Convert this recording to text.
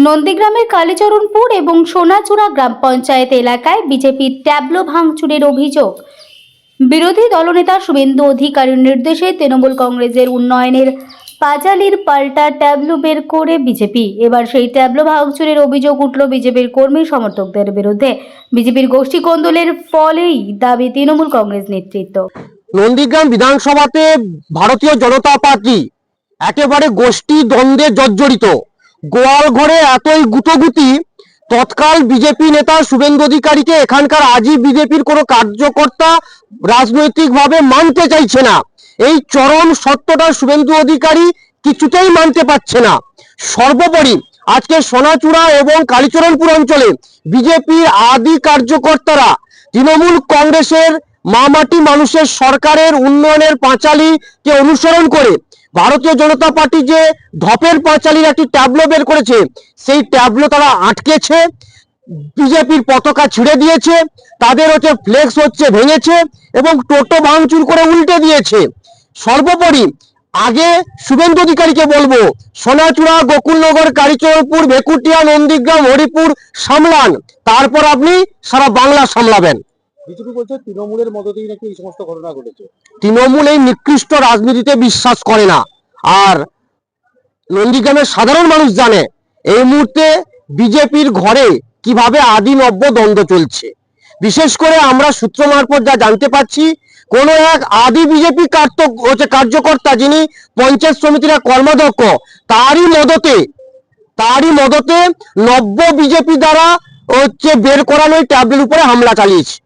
নন্দীগ্রামের কালীচরণপুর এবং সোনাচূড়া গ্রাম পঞ্চায়েত এলাকায় বিজেপির ট্যাবলো ভাঙচুরের অভিযোগ। বিরোধী দলনেতা শুভেন্দু অধিকারীর নির্দেশে তৃণমূল কংগ্রেসের উন্নয়নের পাঁচালির পাল্টা ট্যাবলো বের করে বিজেপি। এবার সেই ট্যাবলো ভাঙচুরের অভিযোগ উঠল বিজেপির কর্মী সমর্থকদের বিরুদ্ধে। বিজেপির গোষ্ঠী কোন্দলের ফলেই দাবি তৃণমূল কংগ্রেস নেতৃত্ব। নন্দীগ্রাম বিধানসভাতে ভারতীয় জনতা পার্টি একেবারে গোষ্ঠী দ্বন্দ্বে জর্জরিত। গোয়াল ঘরে এতই গুতগুতি, তৎকাল বিজেপি নেতা শুভেন্দু অধিকারীকে এখানকার আজই বিজেপির কোনো কার্যকর্তা রাজনৈতিকভাবে মানতে চাইছে না। এই চরম সত্যটা শুভেন্দু অধিকারী কিছুতেই মানতে পারছে না। সর্বোপরি আজকে সোনাচূড়া এবং কালীচরণপুর অঞ্চলে বিজেপির আদি কার্যকর্তারা তৃণমূল কংগ্রেসের মামাটি মানুষের সরকারের উন্নয়নের পাঁচালীকে অনুসরণ করে ভারতীয় জনতা পার্টি যে ধপের পাঁচালীর একটি ট্যাবলো বের করেছে, সেই ট্যাবলো তারা আটকেছে, বিজেপির পতাকা ছিঁড়ে দিয়েছে, তাদের হচ্ছে ফ্লেক্স হচ্ছে, ভেঙেছে এবং টোটো ভাঙচুর করে উল্টে দিয়েছে। সর্বোপরি, আগে শুভেন্দু অধিকারীকে বলব, সোনাচূড়া, গোকুলনগর, কালীচরণপুর, ভেকুটিয়া, নন্দীগ্রাম, হরিপুর সামলান, তারপর আপনি সারা বাংলা সামলাবেন। বিজেপি বলছে তৃণমূলের মদতেই নাকি এই সমস্ত ঘটনা ঘটেছে। তৃণমূল এই নিকৃষ্ট রাজনীতিতে বিশ্বাস করে না। আর নন্দীগ্রামের সাধারণ মানুষ জানে, এই মুহূর্তে বিজেপির ঘরে কীভাবে আদি নব্য দ্বন্দ্ব চলছে। বিশেষ করে আমরা সূত্র মারফত যা জানতে পাচ্ছি, কোন এক আদি বিজেপি হচ্ছে কার্যকর্তা যিনি পঞ্চায়েত সমিতির কর্মাধ্যক্ষ, তারই মদতে তারই মদতে নব্য বিজেপি দ্বারা হচ্ছে বের করানো ট্যাবলের উপরে হামলা চালিয়েছে।